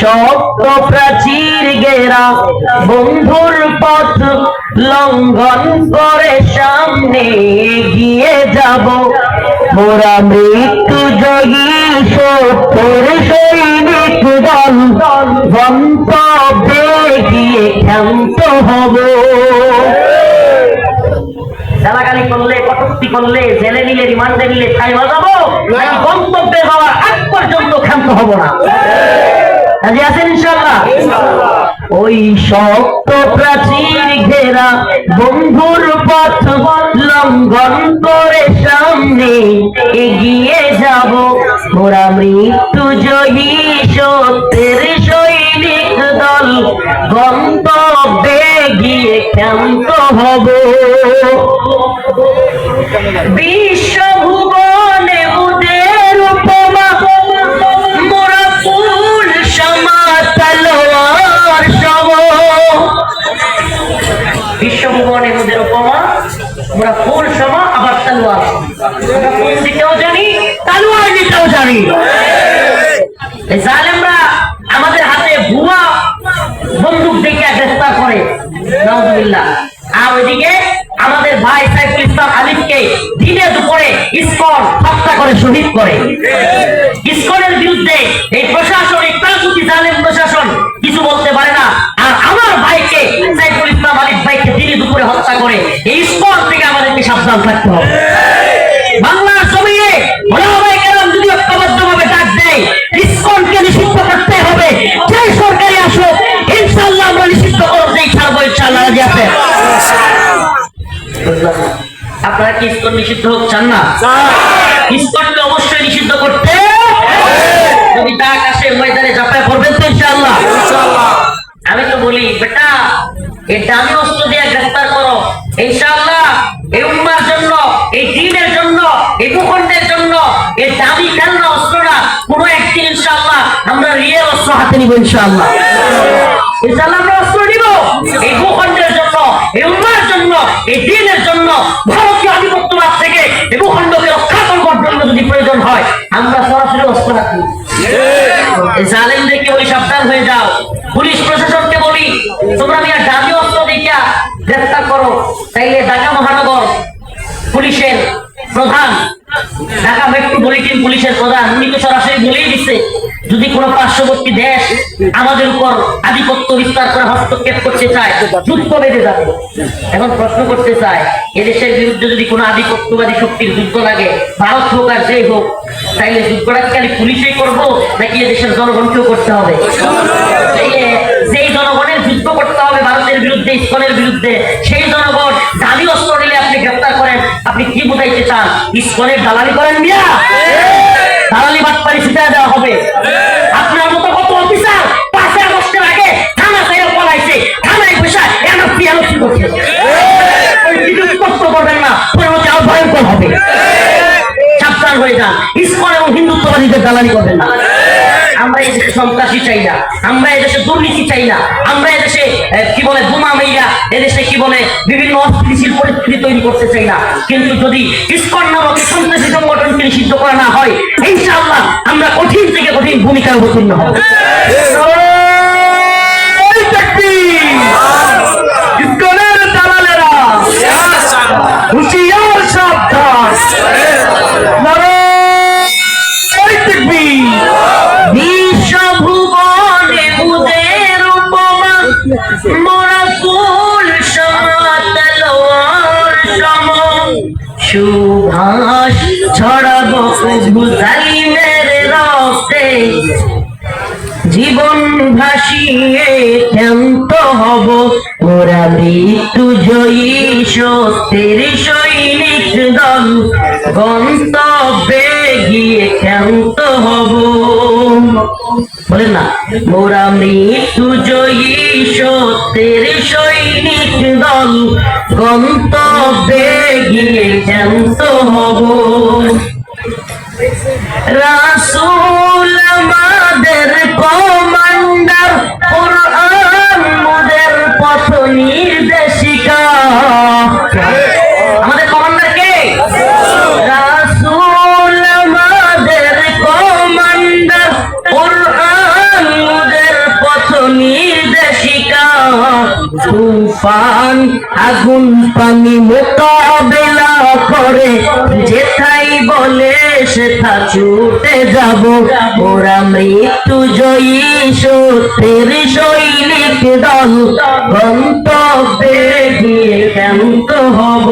শক্ত প্রাচীর গেরা বন্ধুর পথ লঙ্ঘন করে সামনে এগিয়ে যাব। মোরা মৃত্যু জয়ী, সত্যের সৈনিক দল গন্তব্যে গিয়ে ক্ষান্ত হব। গালাগালি করলে, কটুক্তি করলে, জেলে নিলে, রিমান্ডে নিলে ছাই বাজাবো গন্তব্যে যাওয়ার আগ পর্যন্ত ক্ষান্ত হব না। ওই শক্ত লঙ্ঘন করে সামনে এগিয়ে যাব। মোরা মৃত্যু জয়ী সত্যের সৈনিক দল, গন্তব্যে গিয়ে ক্ষান্ত হব। বিশ্বভুবনে বিশ্বভুবনে উদের উপমা মোরা ফুল সমা, আবার তলোয়ার আমরা ফুল দিতেও জানি তলোয়ার দিতেও জানি। এই জালেমরা আমাদের হাতে ভুয়া বন্দুক দেখে গ্রেফতার করে। নাউজুবিল্লাহ। আর ওইদিকে আমাদের ভাই সাইফুল ইসলাম আলিফকে দিনে দুপুরে ইসকন হত্যা করে, শহীদ করে। ইসকনের বিরুদ্ধে এই প্রশাসন সাবধান থাকতে হবে। বাংলার জমিয়ে ওলামায়ে কেরাম যদি ডাক দেয়। ইসকনকে নিষিদ্ধ করতে হবে। যে সরকারি আসুক ইনশাআল্লাহ আমরা নিষিদ্ধ করতেই ছাড়বো ইনশাআল্লাহ রাজি আছে? আপনারা কি ইসকন নিষিদ্ধ হোক চান না? ইসকনকে অবশ্যই নিষিদ্ধ করতে যদি ডাক আসে ময়দানে পড়বেন তো আমি তো বলি বেটা এটা আমি অস্ত্র দিয়ে গ্রেফতার করো। ইনশাআল্লাহ এই দামি খেলনা অস্ত্রটা কোনো একদিন ইনশাআল্লাহ আমরা রিয়েল অস্ত্র হাতে নিব ইনশাআল্লাহ। ইনশাআল্লাহ আমরা অস্ত্র নিব। এই ভূখণ্ডের জন্য, এই উম্মার জন্য, এই দিনের জন্য, ভারতীয় আধিপত্যবাদ থেকে এই ভূখণ্ডকে রক্ষা করবার জন্য যদি প্রয়োজন হয়, আমরা সরাসরি অস্ত্র রাখি জালেমদেরকে বলি, সাবধান হয়ে যাও। পুলিশ প্রশাসনকে বলি, তোমরা মিয়া দাবি অস্ত্র দেখিয়া গ্রেফতার করো। তাইলে ঢাকা মহানগর পুলিশের প্রধান ঢাকা মেট্রোপলিটন পুলিশের প্রধান, উনি তো সরাসরি বলেই দিচ্ছে যদি পার্শ্ববর্তী দেশ আমাদের উপর আধিপত্য বিস্তার করে হস্তক্ষেপ করতে চায় যুদ্ধ বেঁধে যাবে। এখন প্রশ্ন করতে চায়, এদেশের বিরুদ্ধে যদি কোনো আধিপত্যবাদী শক্তির যুদ্ধ লাগে, ভারত হোক আর যেই হোক, তাইলে যুদ্ধটা খালি পুলিশেই করব, নাকি এদেশের জনগণকেও করতে হবে? যেই জনগণের যুদ্ধ করতে হবে ভারতের বিরুদ্ধে, ইস্কনের বিরুদ্ধে, সেই জনগণ দামি অস্ত্র নিলে আপনি গ্রেফতার করেন আপনি কি বুঝাইতে চান? ইস্কনের দালালি করেন মিয়া? দালালি বাটপারি ছিটায় দেওয়া হবে। আপনার মতো কত অফিসার পাঁচই আগস্টের আগে থানা থেকে পলাইছে, থানায় বসে এনএফপি এনএফপি করছে। কষ্ট করবেন হবে। সাবধান হয়ে যান। ইসকন এবং হিন্দুত্ববাদীদের দালালি করবেন না। আমরা এদেশে সন্ত্রাসী চাই না আমরা এদেশে দুর্নীতি চাই না আমরা এদেশে কি বলে বোমা মেইরা এদেশে কি বলে বিভিন্ন অস্থিতিশীল পরিস্থিতি তৈরি করতে চাই না কিন্তু যদি ইসকন নামক সন্ত্রাসী সংগঠনকে নিষিদ্ধ করা না হয় ইনশাআল্লাহ আমরা কঠিন থেকে কঠিন ভূমিকায় অবতীর্ণ হব এই! ইসকনের দালালেরা হুঁশিয়ার সুভাষ ছড়াবো মেরে রক্তে। জীবন ভাসিয়ে ক্ষান্ত হব। ওরা মৃত্যু জয়ী সত্যের সৈনিক দল। গন্তব্যে গিয়ে ক্ষান্ত হব। বলেন না মোরা মৃত্যু জয়ী সত্যের সৈনিক দল। গন্তব্যে জ্যান্ত হব। রাসূল আমাদের কমান্ডার কোরআন মোদের পথ নির্দেশিকা আমাদের কমান্ডার কে? রাসূল আমাদের কমান্ডার। কোরআন মোদের পথ নির্দেশিকা তুফান আগুন পানি মোকাবেলা করে। যেথাই বলে, সেথা ছুটে যাব। ওরা মৃত্যু জয়ী সত্যের সৈনিক দল। গন্তব্যে গিয়ে ক্যান্ত হব।